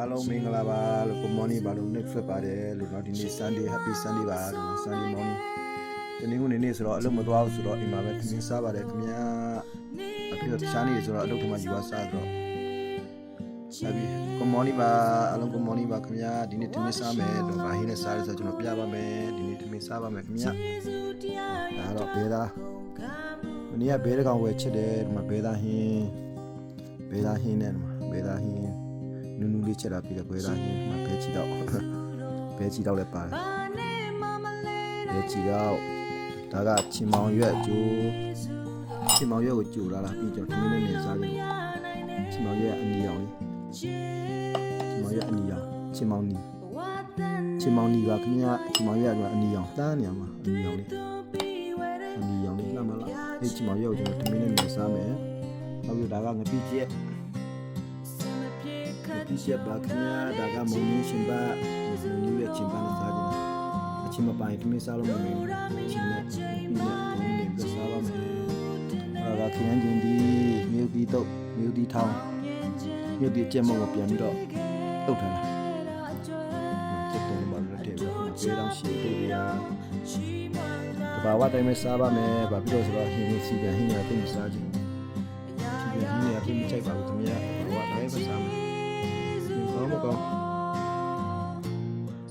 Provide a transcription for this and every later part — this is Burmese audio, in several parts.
အားလုံးမင်္ဂလာပါလို့ good morning ပါလို့ next ဖြစ်ပါတယ်လို့เนาะဒီနေ့ Sunday happy Sunday ပါလို့เนาะ Sunday morning ဒီနေ့ကနေနေ့ဆိုတော့အလုပ်မသွားဘူးဆိုတော့အိမ်မှာပဲခင်းစားပါတယ်ခင်ဗျာအဖေတခြားနေ့ဆိုတော့အလုပ်ထမယူပါစားတော့ဆက်ပြီး good morning ပါအားလုံး good morning ပါခင်ဗျာဒီနေ့ထမင်းစားမယ်လို့ဗာဟင်းနဲ့စားရဆိုကျွန်တော်ပြပါမယ်ဒီနေ့ထမင်းစားပါမယ်ခင်ဗျာဒါတော့ဘဲသားမနေ့ကဘဲတကောင်ဝယ်ချစ်တယ်ဒီမှာဘဲသားဟင်းဘဲသားဟင်းနဲ့ဒီမှာဘဲသားဟင်း နူးနူးလေးချက်တာပြီးတော့ဘဲသားဟင်းမှာဘဲချီတော့ဘဲချီတော့လည်းပါတယ်ဘဲချီတော့ဒါကချင်မောင်ရွက်ကျိုးချင်မောင်ရွက်ကိုကျိုးလာတာပြီးတော့သမင်းနဲ့နေစားကြတယ်ချင်မောင်ရွက်အနီရောင်လေးချင်မောင်ရွက်အနီရောင်ချင်မောင်နီချင်မောင်နီပါခင်ဗျာချင်မောင်ရွက်ကအနီရောင်တန်းနေရမှာအနီရောင်လေးအနီရောင်လေးလှမ်းမလားဒီချင်မောင်ရွက်ကိုကျွန်တော်သမင်းနဲ့နေစားမယ်နောက်ပြီးဒါကငပိကျက် ဒီချက်ပါခင်ဗျာဒါကမုံရင်းရှင်ပါမုံရင်းရဲ့ချင်းပါနဲ့စားကြတယ်အချင်းမပိုင်တမင်းစားလို့မမင်းချင်းနဲ့ပြီးနဲ့ဘုံနဲ့ပြစားပါမယ်အာကခင်ဗျာချင်းဒီမြို့ဒီတော့မြို့ဒီထောင်းမြို့ဒီကျက်မောကိုပြန်ပြီးတော့တုတ်ထားတာကျက်တယ်မှာလည်းတဲ့ပြီးတော့ဝေးတော့ရှိတို့ရတဘာဝတိုင်းမဲ့စားပါမယ်ဘာဖြစ်လို့ဆိုတော့ဟင်းနေစီပြန်ဟင်းနေတာသိမစားကြဘူးစီပြန်ဟင်းနေတာသိမကြိုက်ပါဘူးခင်ဗျာဘာဝတိုင်းပဲစားမယ် ကောင်းမကောင်း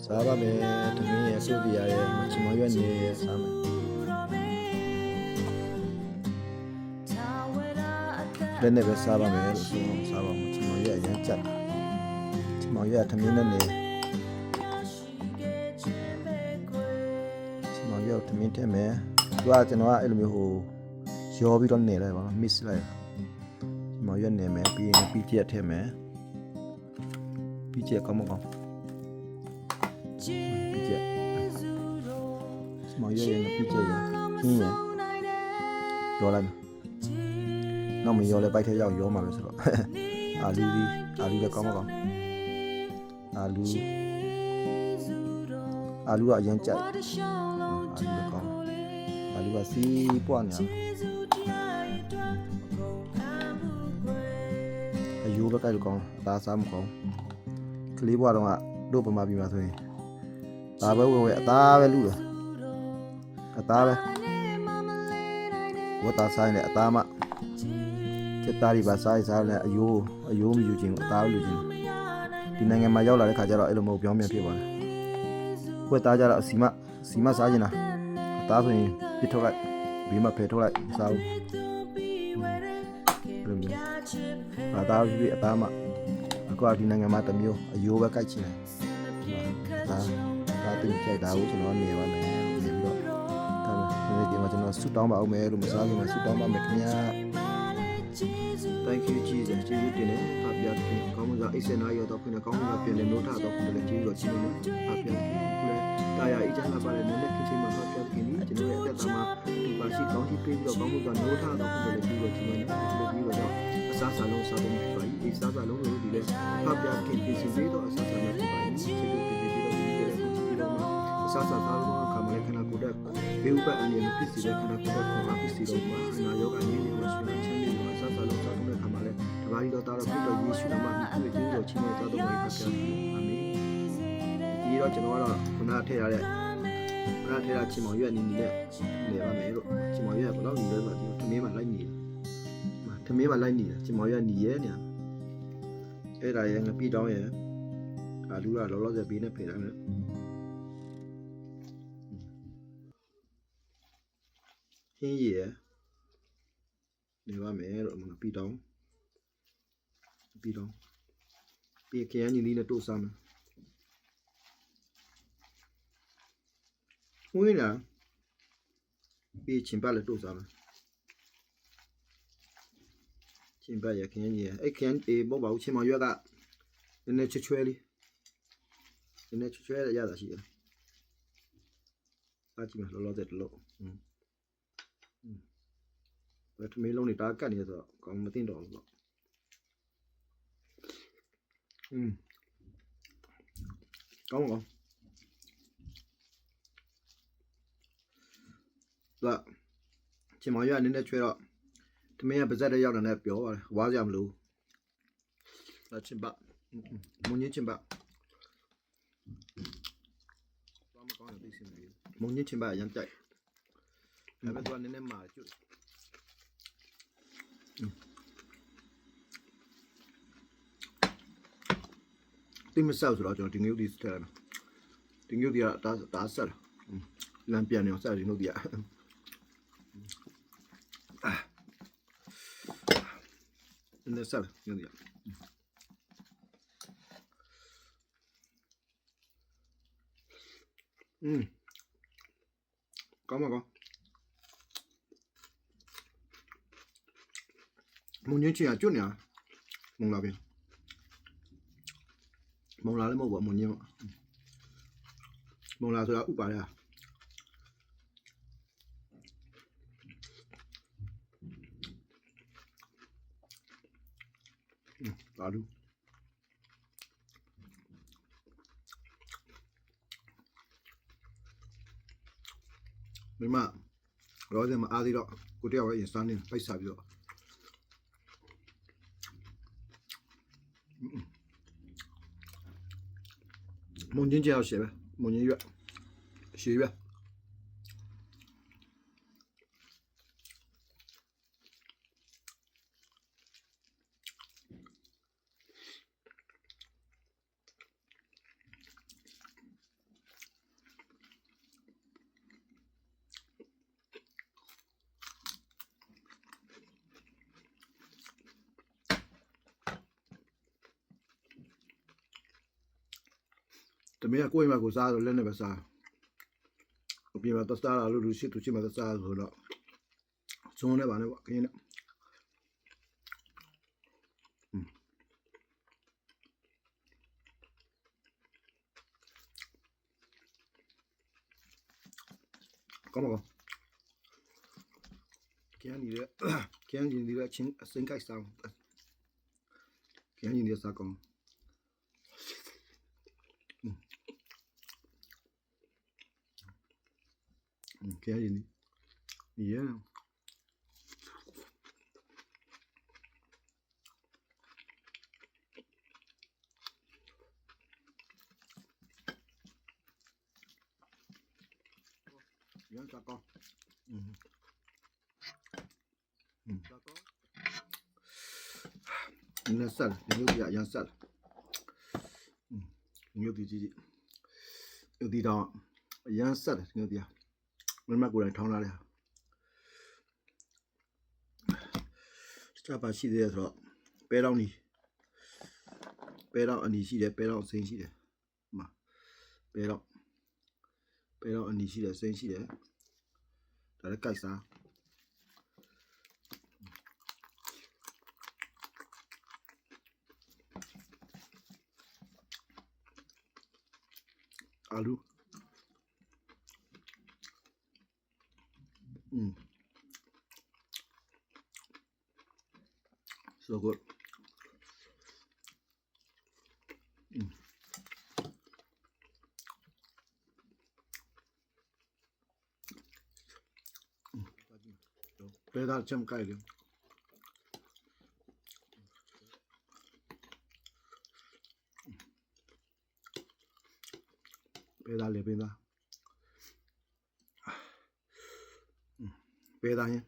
စားပါမယ်တမင်းရဲ့စုပ်ပြရရဲ့မချင်မရွက်နေရဲ့စားမယ်လည်းနဲ့ပဲစားပါမယ်လို့ဆိုတော့စားပါမယ်ချင်မရွက်အရင်ကြက်ချင်မရွက်တမင်းနဲ့နေချင်မရွက်တမင်းထဲမယ်သူကကျွန်တော်ကအဲ့လိုမျိုးဟိုရောပြီးတော့နေလိုက်ပါတော့ miss လိုက်ချင်မရွက်နေမယ်ပြီးရင်ပြီးပြက်ထဲမယ် ပြီးကျက်ကောင်းမကောင်းပြီးကျက်စမရရရင်ပြီးကျက်ရခင်းရရောလိုက်နောက်မရောလဲပိုက်ထဲရောက်ရောမှာပဲဆိုတော့အာလူဒီအာလူလည်းကောင်းမကောင်းအာလူအာလူကအရင်ကြိုက်အာလူလည်းကောင်းအာလူကစီးပွားနေတာအယိုးပဲကြိုက်လို့ကောင်းအသားစားမကောင်း ကလေးဘွားတော့ကတို့ပမာပြီမှာဆိုရင်ဒါပဲဝဲဝဲအသားပဲလူတာအသားပဲကိုသားဆိုင်လေအသားမစက်သားဒီပါဆိုင်စားလေအယိုးအယိုးမယူခြင်းအသားလူခြင်းဒီနိုင်ငံမှာရောက်လာတဲ့ခါကျတော့အဲ့လိုမဟုတ်ပြောင်းပြန်ဖြစ်သွားတယ်ကိုသားကြတော့အစီမစီမစားခြင်းလားအသားဆိုရင်ပြစ်ထုတ်လိုက်ဘေးမှာဖယ်ထုတ်လိုက်မစားဘူးအဲ့လိုမျိုးအသားပြီးအသားမအခု ကဒီနိုင်ငံမှာတစ်မျိုးအယိုးပဲကြိုက်ချင်တယ်ဒါဒါတင်ကြိုက်တာကိုကျွန်တော်နေပါမယ်နေပြီးတော့ဒါမဲ့ဒီနေ့ကျွန်တော်ဆူတောင်းပါအောင်မယ်လို့မစားခင်မှာဆူတောင်းပါမယ်ခင်ဗျာ Thank you Jesus ကျေးဇူးတင်တယ်ဖပြခင်ကောင်းမှုစားအိတ်စင်နာရောတော့ခင်ကောင်းမှုစားပြန်လဲနိုးထတော့ခင်လည်းကျေးဇူးတော်ချီးနေဖပြခင်ခုလည်းတာယာအချမ်းလာပါလေနည်းနည်းခင်ချင်းမှာဖပြခင်ဒီကျွန်တော်ရဲ့အသက်တာမှာဒီပါရှိကောင်းကြီးပေးပြီးတော့ကောင်းမှုစားနိုးထတော့ခင်လည်းကျေးဇူးတော်ချီးနေတယ်ဒီလိုပြီးတော့အ စားစားလုံးစားဖို့ဖြစ်ပါဒီစားစားလုံးလို့ဒီလေဖပြခင်ပြင်စီသေးတော့အစားစားလုံးဖြစ်ပါဒီကျေးဇူးတင်ပြီးတော့ဒီလိုလည်းကြည့်ပြီးတော့အစားစားစားလုံးခါမလဲခဏကိုတက်ဘေးဥပအန်ရဖြစ်စီတဲ့ခဏကိုတက်ခေါ်ဖြစ်စီတော့မှာအနာရောဂါနေနေမှာရှိနေချမ်းမြေမှာအစားစားလုံးစားတဲ့ခါမှာလဲတပါးရီတော်တာတော့ဖြစ်တော့ယေရှုနာမမြည်ပြီးတော့ချင်းတော်တော်ဝေဖတ်ကြတယ်အာမင်ဒီတော့ကျွန်တော်ကတော့ခုနထည့်ရတဲ့ခုနထည့်ရချင်းမောင်ရွက်နေနေတဲ့နေပါမယ်လို့ချင်းမောင်ရွက်ဘယ်တော့နေလဲဆိုတော့ထမင်းမှလိုက်နေ တယ်ထမင်းမှလိုက်နေတာချင်းမောင်ရွက်နေရဲနေအဲ့ဒါရဲ့ငပိတောင်းရဲ့အာလူကလောလောဆယ်ဘေးနဲ့ဖေးတိုင်းမယ်ဟင်းရည်နေပါမယ်လို့ငပိတောင်းပြီးတော့ပြီးခရမ်းညီလေးနဲ့တို့စားမယ်ဝင်းလာပြီးချင်းပတ်လည်းတို့စားမယ် ချင်းပတ်ရခရမ်းညီရအဲ့ခရမ်းအေးမဟုတ်ပါဘူးချင်းမရွက်ကနည်းနည်းချွတ်ချွဲလေးနည်းနည်းချွတ်ချွဲရရတာရှိတယ်အားကြည့်မယ်လောလောဆယ်တလို့อืมอืมဘယ်ထမင်းလုံးနေတာကတ်နေဆိုတော့ကောင်းမသိတော့ဘူးပေါ့ อืมကောင်းကောင်းလာချင်မရနည်းနည်းချွဲတော့ တမင်းကပါဇက်တဲ့ရောက်တာနဲ့ပြောပါတယ်ဝါးကြမလို့လာချင်ပါမုံညင်းချင်ပါဘာမကောင်းတဲ့သိစင်ပြီမုံညင်းချင်ပါရမ်းတိုက်ဒါပေမဲ့သူကနည်းနည်းမာကျွတ်တိမဆောက်ဆိုတော့ကျွန်တော်ဒီငုတ်ဒီစတယ်ဒီငုတ်ဒီကဒါဒါဆက်လာလမ်းပြန်နေအောင်ဆက်ဒီငုတ်ဒီက နည်းနည်းဆက်ငုတ်ဒီကอืมကောင်းပါကောင်းမုံညင်းချင်ကကျွတ်နေတာမုံလာပြီမုံလာ လည်းမဟုတ်ပါမုံညင်းပါမုံလာဆိုတာဥပါရอืมပါလူမိမရောစင်မအားသေးတော့ကိုတယောက်ပဲရင်စမ်းနေပိုက်စားပြီးတော့မုံချင်းကြောက်ရှေပဲမုံချင်းရွက်ရှေရွက် တမင်ကကိုယ့်အိမ်မှာကိုစားတော့လက်နဲ့ပဲစားအပြင်မှာသက်စားလာလို့လူရှိသူရှိမှသက်စားဆိုတော့ဇုံနဲ့ပါနဲ့ပေါ့ခင်းနဲ့ကောင်းပါကောင်းကျန်နေရကျန်နေရချင်းအစင်ကိုက်ဆောင်ကျန်နေရစားကောင်း 깨야지. 예. 이건 작아. 음. 음. 작아. 쌀, 여기야, 양 쌀. 음. 여기 지지. 여기다 양 쌀, 여기야. မြို့ဒီတော့ရန်ဆက်တယ်မြို့ဒီမမကိုယ်တိုင်ထောင်းလာတယ်စတာပါရှိသေးတယ်ဆိုတော့ပဲတောင်းနီပဲတောင်းအနီရှိတယ်ပဲတောင်းစိမ်းရှိတယ်ဟမှာပဲတောင်းပဲတောင်းအနီရှိတယ်စိမ်းရှိတယ်ဒါလည်းကြိုက်စားအာလူ Mm. So good. Mm. 배달 좀 가야 돼. 배달 내 배달. ပဲသားရင်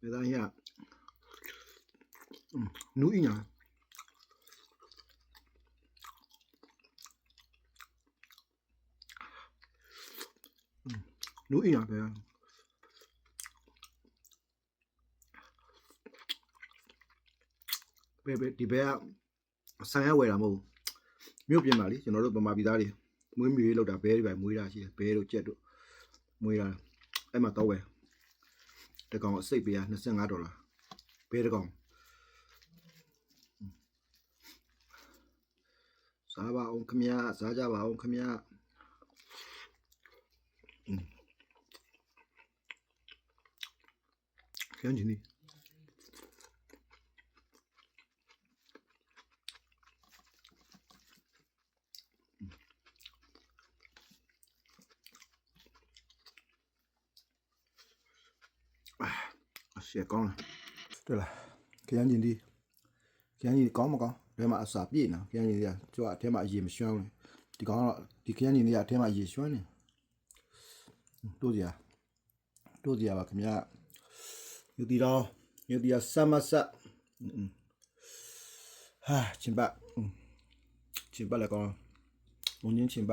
ပဲသားရင်နူးအညာနူးအညာပဲပဲပဲဒီဘက်ကဆိုင်ရဝယ်တာမဟုတ်မြို့ပြင်ပါလေကျွန်တော်တို့ဗမာပြည်သားတွေ မွေးမြူရေးလောက်တာဘဲတွေပဲမွေးတာရှိတယ်ဘဲတို့ကြက်တို့မွေးတာအဲ့မှာတော့ဝယ်တကောင်အစိတ်ပေးရ25ဒေါ်လာဘဲတကောင်စားပါအောင်ခမရစားကြပါအောင်ခမရခန်းကြီးနီအရှေ့ကောင်းလားတွေ့လားခရမ်းကျင်ဒီ ခရမ်းကျင်ကောင်းမကောင်းဘယ်မှာအစာပြည့်နော်ခရမ်းကျင်ဒီကကျိုးအထဲမှာအရေမရွှမ်းဘူးဒီကောင်ကတော့ဒီခရမ်းကျင်ဒီကအထဲမှာအရေရွှမ်းနေတို့ကြတို့ကြပါခင်ဗျာယူတီတော့ယူတီရဆမဆတ်ဟာချင်းပါချင်းပါလည်းကောင်းဘုံချင်းချင်း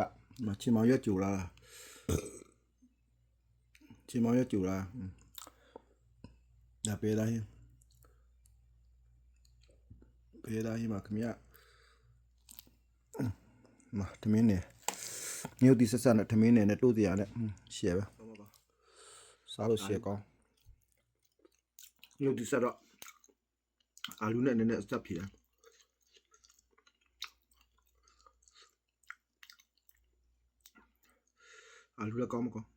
ဒါပေးတိုင်းပေးသားကြီးမှာခမရမထမင်းနေမြုပ်ဒီဆက်ဆက်နဲ့ထမင်းနေနဲ့တို့တရားနဲ့ရှယ်ပဲစားလို့ရှယ်ကောင်းမြုပ်ဒီဆက်တော့အာလူနဲ့နည်းနည်းစပ်ဖြစ်တယ်အာလူလည်းကောင်းမကောင်း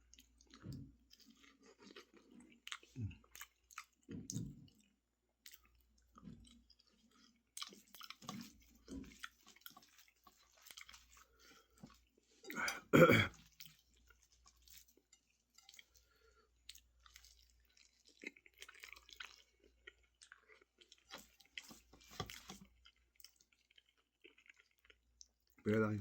ပေးသားကြီ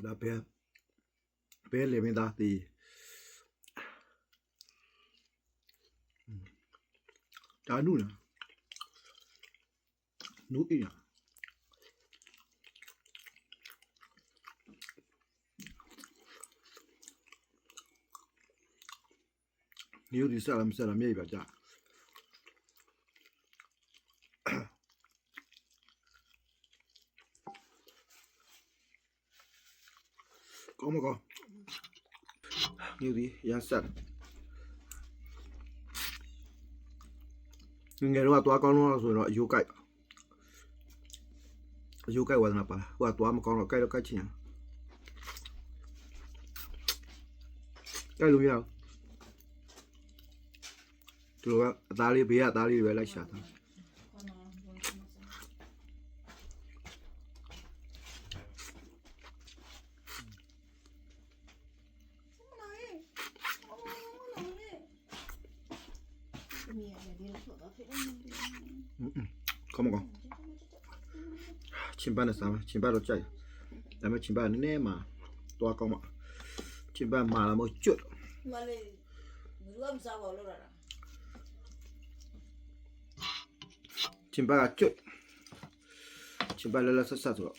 းဒါပဲပဲလေမင်းသားတီ ဒါနုလားနုအင်းမျိုးဒီဆက်လာမဆက်လာမြေပြကြကောင်းမကောင်းမျိုးဒီရဆက်ငယ်တော့တော့ကောင်းတော့ဆိုတော့အယိုးကြိုက်အယိုး သူတို့ကအသားလေးဘေးကအသားလေးတွေပဲလိုက်ရှာတာခေါမကောင်ချင်းပန်းနဲ့စားမယ်ချင်းပန်းတော့ကြိုက်ဒါပေမဲ့ချင်းပန်းနည်းနည်းမှတွားကောင်းမှချင်းပန်းမာလာမို့ကျွတ်မလေးဘယ်လိုမှစားပါလို့ရတာ ချင်းပန်းကကျွတ်ချင်းပန်းလည်းလည်းဆက်ဆက်ဆို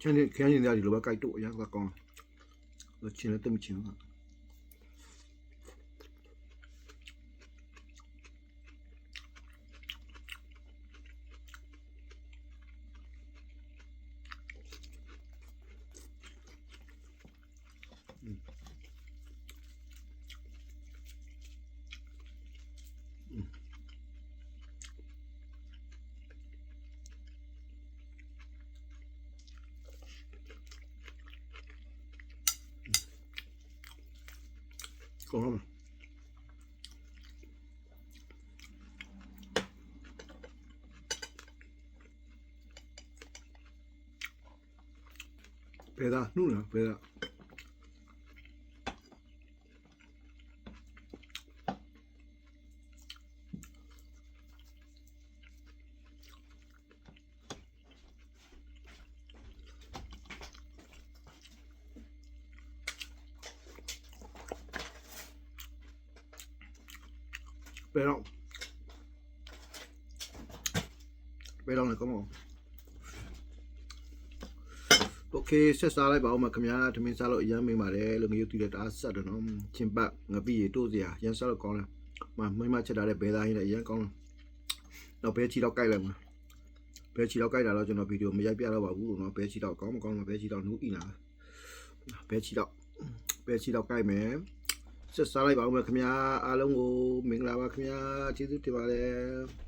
ချင်းပန်းခရမ်းချင်းဒီချမ်းခရမ်းချင်းဒီလိုပဲကြိုက်တော့အရင်ကကောင်းလို့ချင်းလည်းတမချင်းကကောင်းလားဘ ယ်သားနှုတ်လားဘယ်သားဘယ်တော့ ဘယ်တော့လဲကောင်းโอเคဆက်စားလိုက်ပါဦးမခင်ဗျာထမင်းစားလို့အရင်မိန်ပါတယ်လို့ငရုတ်တီးတဲ့တအားဆက်တယ်နော်ချင်းပတ်ငပိရီတို့စရာရန်စားလို့ကောင်းလားမမိမချက်ထားတဲ့ဘဲသားဟင်းနဲ့အရင်ကောင်းလားတော့ဘဲချီတော့ကြိုက်လိုက်မှာဘဲချီတော့ကြိုက်တာတော့ကျွန်တော်ဗီဒီယိုမရိုက်ပြတော့ပါဘူးနော်ဘဲချီတော့ကောင်းမကောင်းမဘဲချီတော့နူးအီနာဘဲချီတော့ ပဲချီတော့ကြိုက်မယ်ဆက်စားလိုက်ပါဦးမယ်ခင်ဗျာအားလုံးကိုမင်္ဂလာပါခင်ဗျာကျေးဇူးတင်ပါတယ်